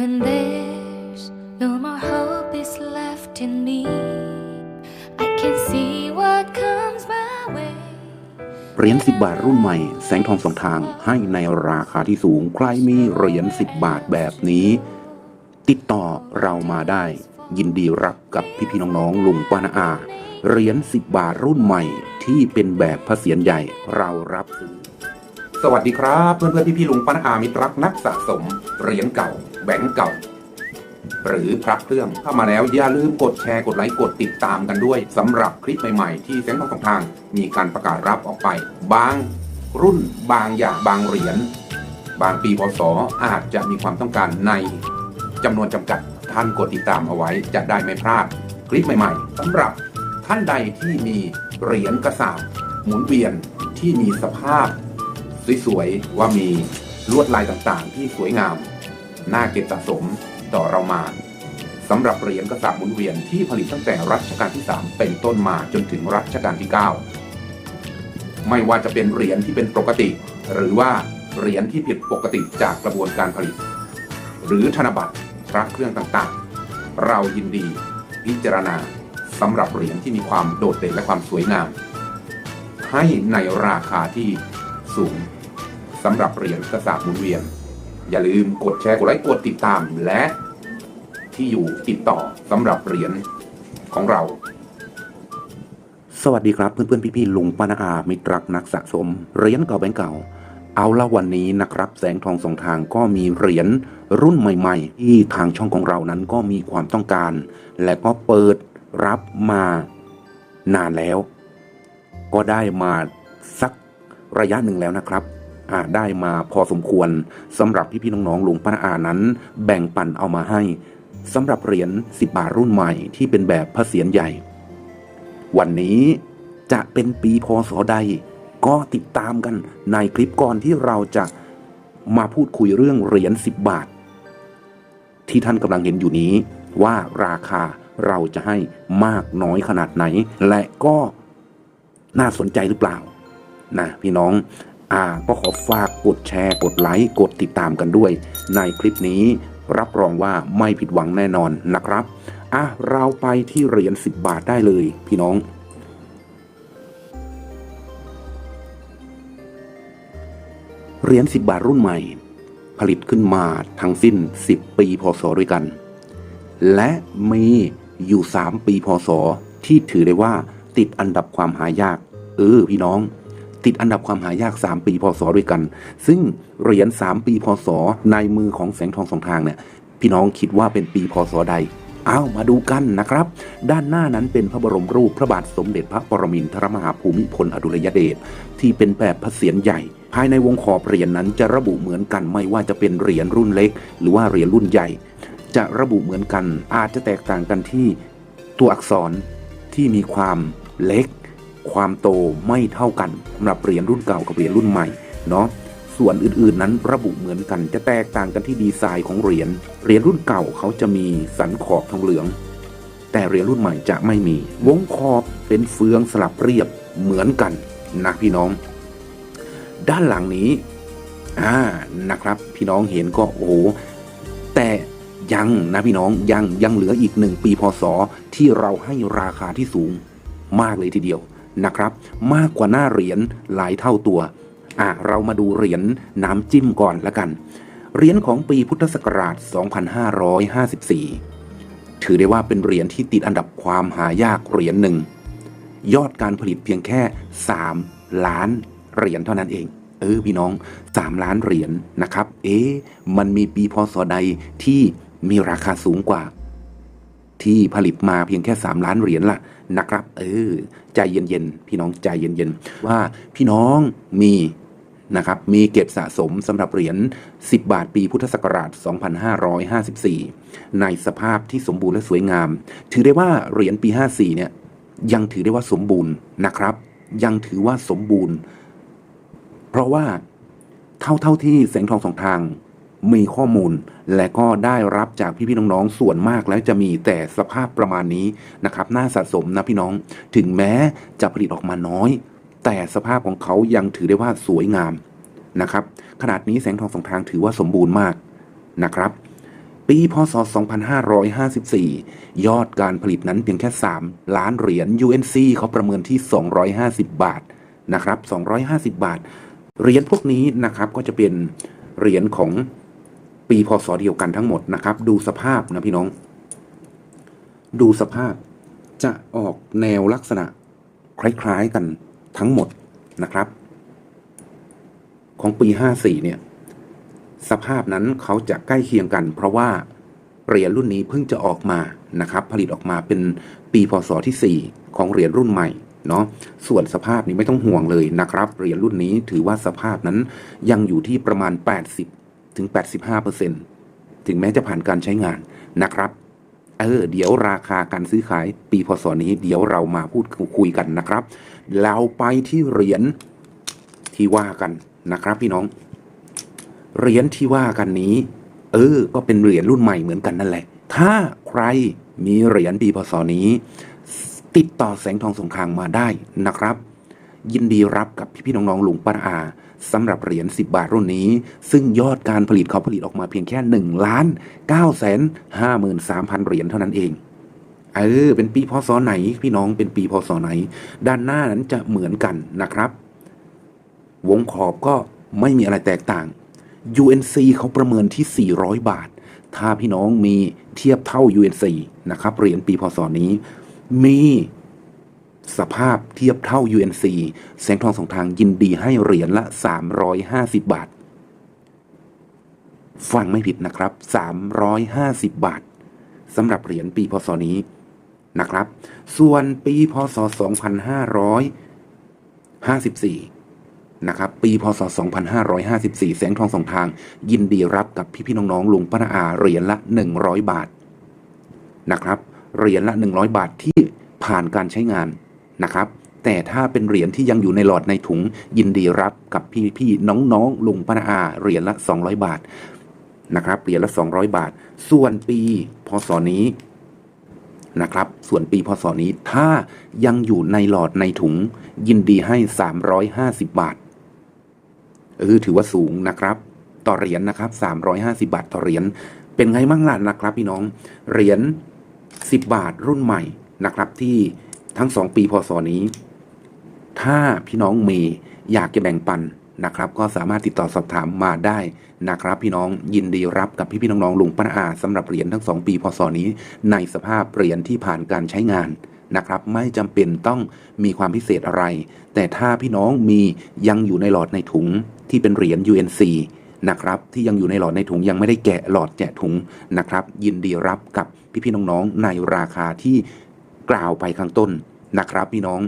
When there's no more hope is left in me, I can see what comes my way. เหรียญ10 บาทรุ่นใหม่ แสงทองสองทางให้ในราคาที่สูง ใครมีเหรียญ10 บาทแบบนี้ ติดต่อเรามาได้ ยินดีรับกับพี่ๆน้องๆลุงป้านาอาเหรียญ10 บาทรุ่นใหม่ที่เป็นแบบพระเศียรใหญ่เรารับซื้อสวัสดีครับ เพื่อนๆพี่ๆลุงป้านาอามิตรรักนักสะสมเหรียญเก่า แบงก์เก่า หรือพระเครื่องเข้ามาแล้วอย่าลืมกดแชร์กดไลค์กดติดตามกันด้วยสำหรับคลิปใหม่ๆ ที่แสงทองสองทางมีการประกาศรับออกไป บางรุ่นบางอย่างบางเหรียญบางปีพศอาจจะมีความต้องการในจำนวนจำกัดท่านกดติดตามเอาไว้จะได้ไม่พลาดคลิปใหม่ๆสำหรับท่านใดที่มีเหรียญกระสาบหมุนเวียนที่มีสภาพสวยๆว่ามีลวดลายต่างๆ ที่สวยงาม น่าเก็บสะสมต่อเรามาสำหรับเหรียญกระสาบหมุนเวียนที่ผลิตตั้งแต่รัชกาลที่ 3 เป็นต้นมาจนถึงรัชกาลที่ 9 ไม่ว่าจะเป็นเหรียญที่เป็นปกติ หรือว่าเหรียญที่ผิดปกติจากกระบวนการผลิต หรือธนบัตรพระเครื่องต่างๆ เรายินดีพิจารณาสำหรับเหรียญที่มีความโดดเด่นและความสวยงาม ให้ในราคาที่สูงสำหรับเหรียญกระสาบหมุนเวียน อย่าลืมกดแชร์กดไลค์กดติดตามและที่อยู่ติดต่อสำหรับเหรียญของเรา สวัสดีครับเพื่อนๆพี่ๆลุงป้านาอามิตรักนักสะสมเหรียญเก่าแบงก์เก่า เอาละวันนี้นะครับ แสงทองสองทางก็มีเหรียญรุ่นใหม่ ๆ ที่ทางช่องของเรานั้นก็มีความต้องการ และก็เปิดรับมานานแล้ว ก็ได้มาสักระยะหนึ่งแล้วนะครับ ได้มาพอสมควรสำหรับพี่ๆน้องๆลุงป้าอานั้น แบ่งปันเอามาให้สำหรับเหรียญ10 บาทรุ่นใหม่ที่เป็นแบบพระเศียรใหญ่ วันนี้จะเป็นปีพศใด ก็ติดตามกันในคลิปก่อนที่เราจะมาพูดคุยเรื่องเหรียญ10 บาท ที่ท่านกำลังเห็นอยู่นี้ว่าราคาเราจะให้มากน้อยขนาดไหน และก็น่าสนใจหรือเปล่านะพี่น้อง อ่าก็ขอฝากกดแชร์ กดไลค์ กดติดตามกันด้วย ในคลิปนี้รับรองว่าไม่ผิดหวังแน่นอนนะครับ อะ เราไปที่เหรียญ10 บาทได้เลย พี่น้อง เหรียญ10 บาทรุ่นใหม่ ผลิตขึ้นมาทั้งสิ้น 10 ปีพศด้วยกัน และมีอยู่ 3 ปีพศที่ถือได้ว่าติดอันดับความหายาก เออพี่น้อง ติดอันดับความหายาก 3 ปีพศด้วยกัน ซึ่งเหรียญ3 ปีพศในมือของแสงทองสองทางเนี่ยพี่น้องคิดว่าเป็นปีพศใดเอามาดูกันนะครับ ด้านหน้านั้นเป็นพระบรมรูปพระบาทสมเด็จพระปรมินทรมหาภูมิพลอดุลยเดชที่เป็นแบบพระเศียรใหญ่ ภายในวงขอบเหรียญนนั้นจะระบุเหมือนกันไม่ว่าจะเป็นเหรียญรุ่นเล็ก หรือว่าเหรียญรุ่นใหญ่ จะระบุเหมือนกันอาจจะแตกต่างกันที่ตัวอักษรที่มีความเล็ก ความโตไม่เท่ากันสำหรับเหรียญรุ่นเก่ากับเหรียญรุ่นใหม่เนาะส่วนอื่นๆนั้นระบุเหมือนกันจะแตกต่างกันที่ดีไซน์ของเหรียญเหรียญรุ่นเก่าเขาจะมีสันขอบทองเหลือง แต่เหรียญรุ่นใหม่จะไม่มี วงขอบเป็นเฟืองสลับเรียบเหมือนกันนะพี่น้อง ด้านหลังนี้อ่านะครับ พี่น้องเห็นก็โอ้โหแต่ยังนะพี่น้องยังยังเหลืออีกหนึ่งปีพศที่เราให้ราคาที่สูงมากเลยทีเดียว นะครับ มากกว่าหน้าเหรียญหลายเท่าตัวอะเรามาดูเหรียญน้ำจิ้มก่อนละกัน เหรียญของปีพุทธศักราช 2554 ถือได้ว่าเป็นเหรียญที่ติดอันดับความหายากเหรียญหนึ่ง ยอดการผลิตเพียงแค่ 3 ล้านเหรียญเท่านั้นเอง เออพี่น้อง 3 ล้านเหรียญนะครับ เอ๊ะมันมีปีพศใดที่มีราคาสูงกว่า ที่ผลิตมาเพียงแค่ 3 ล้านเหรียญล่ะนะครับ เออ ใจเย็นๆ พี่น้องใจเย็นๆ ว่าพี่น้องมีนะครับมีเก็บสะสมสำหรับเหรียญ 10 บาทปีพุทธศักราช 2554 ในสภาพที่สมบูรณ์และสวยงาม ถือได้ว่าเหรียญปี 54 เนี่ยยังถือได้ว่าสมบูรณ์นะครับ ยังถือว่าสมบูรณ์ เพราะว่าเท่าเท่าที่แสงทองสองทาง มีข้อมูลและก็ได้รับจากพี่ๆน้องๆส่วนมากแล้วจะมีแต่สภาพประมาณนี้นะครับน่าสะสมนะพี่น้องถึงแม้จะผลิตออกมาน้อย แต่สภาพของเขายังถือได้ว่าสวยงามนะครับ ขนาดนี้แสงทองสองทางถือว่าสมบูรณ์มากนะครับ ปีพศ 2554 ยอดการผลิตนั้นเพียงแค่ 3 ล้านเหรียญ UNC เขาประเมินที่ 250 บาทนะครับ 250 บาทเหรียญพวกนี้นะครับก็จะเป็นเหรียญของ ปีพศเดียวกันทั้งหมดนะครับ ดูสภาพนะพี่น้อง ดูสภาพจะออกแนวลักษณะคล้ายๆกันทั้งหมดนะครับ ของปี 54 เนี่ย สภาพนั้นเขาจะใกล้เคียงกัน เพราะว่าเหรียญรุ่นนี้เพิ่งจะออกมานะครับ ผลิตออกมาเป็นปีพศที่ 4 ของเหรียญรุ่นใหม่เนาะส่วนสภาพนี้ไม่ต้องห่วงเลยนะครับเหรียญรุ่นนี้ถือว่าสภาพนั้นยังอยู่ที่ประมาณ 80 ถึง 85ถึงแม้จะผ่านการใช้งานนะครับเออเดี๋ยวราคาการซื้อขายปีพศนี้ เดี๋ยวเรามาพูดคุยกันนะครับ เราไปที่เหรียญที่ว่ากันนะครับ พี่น้อง เหรียญที่ว่ากันนี้ เออ ก็เป็นเหรียญรุ่นใหม่เหมือนกันนั่นแหละ ถ้าใครมีเหรียญปีพศนี้ ติดต่อแสงทองสงครามมาได้นะครับ ยินดีรับกับพี่ๆน้องๆลุงป้าอาสำหรับเหรียญ 10 บาทรุ่นนี้ ซึ่งยอดการผลิตเขาผลิตออกมาเพียงแค่1ล้าน9แสน53,000 เหรียญเท่านั้นเองเออเป็นปีพศไหน พี่น้องเป็นปีพศไหน ด้านหน้านั้นจะเหมือนกันนะครับ วงขอบก็ไม่มีอะไรแตกต่าง UNC เขาประเมินที่ 400 บาท ถ้าพี่น้องมีเทียบเท่า UNC นะครับเหรียญปีพศนี้มี สภาพเทียบเท่า UNC แสงทองสองทางยินดีให้เหรียญละ 350 บาท ฟังไม่ผิดนะครับ 350 บาทสำหรับเหรียญปีพศนี้นะครับ ส่วนปีพศ 2554 นะครับ ปีพศ 2554 แสงทองสองทาง ยินดีรับกับพี่ๆน้องๆลุงป้านาอาเหรียญละ 100 บาทนะครับ เหรียญละ 100 บาทที่ผ่านการใช้งาน นะครับ แต่ถ้าเป็นเหรียญที่ยังอยู่ในหลอดในถุงยินดีรับกับพี่ๆน้องๆลุงป้าอาเหรียญละ 200 บาทนะครับเหรียญละ 200 บาท ส่วนปีพศนี้นะครับ ส่วนปีพศนี้ถ้ายังอยู่ในหลอดในถุง ยินดีให้ 350 บาทเออถือว่าสูงนะครับ ต่อเหรียญนะครับ 350 บาทต่อเหรียญเป็นไงมั่งล่ะนะครับ พี่น้องเหรียญ10 บาทรุ่นใหม่นะครับที่ ทั้งสองปีพศนี้ ถ้าพี่น้องมีอยากจะแบ่งปันนะครับ ก็สามารถติดต่อสอบถามมาได้นะครับ พี่น้องยินดีรับกับพี่พี่ๆน้องๆลุงป้าอาสำหรับเหรียญทั้งสองปีพศนี้ ในสภาพเหรียญที่ผ่านการใช้งานนะครับไม่จำเป็นต้องมีความพิเศษอะไร แต่ถ้าพี่น้องมียังอยู่ในหลอดในถุงที่เป็นเหรียญ UNC นะครับที่ยังอยู่ในหลอดในถุงยังไม่ได้แกะหลอดแกะถุงนะครับ ยินดีรับกับพี่พี่ๆน้องๆในราคาที่ กล่าวไปข้างต้นนะครับ พี่น้อง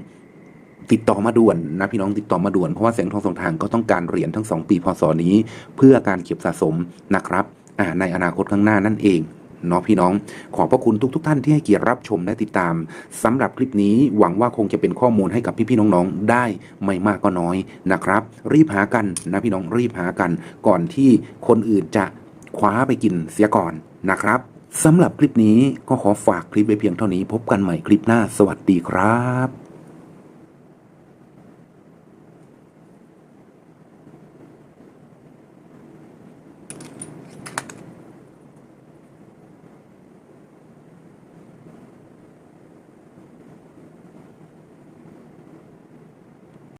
ติดต่อมาด่วนนะพี่น้องติดต่อมาด่วนเพราะว่าแสงทองสองทางก็ต้องการเหรียญทั้งสองปีพศนี้ เพื่อการเก็บสะสมนะครับในอนาคตข้างหน้านั่นเองเนาะพี่น้องขอบพระคุณทุกทท่านที่ให้เกียรติรับชมและติดตามสำหรับคลิปนี้หวังว่าคงจะเป็นข้อมูลให้กับพี่ๆน้องๆได้ไม่มากก็น้อยนะครับ รีบหากันนะพี่น้องรีบหากันก่อนที่คนอื่นจะคว้าไปกินเสียก่อนนะครับ สำหรับคลิปนี้ก็ขอฝากคลิปไว้เพียงเท่านี้ พบกันใหม่คลิปหน้าสวัสดีครับ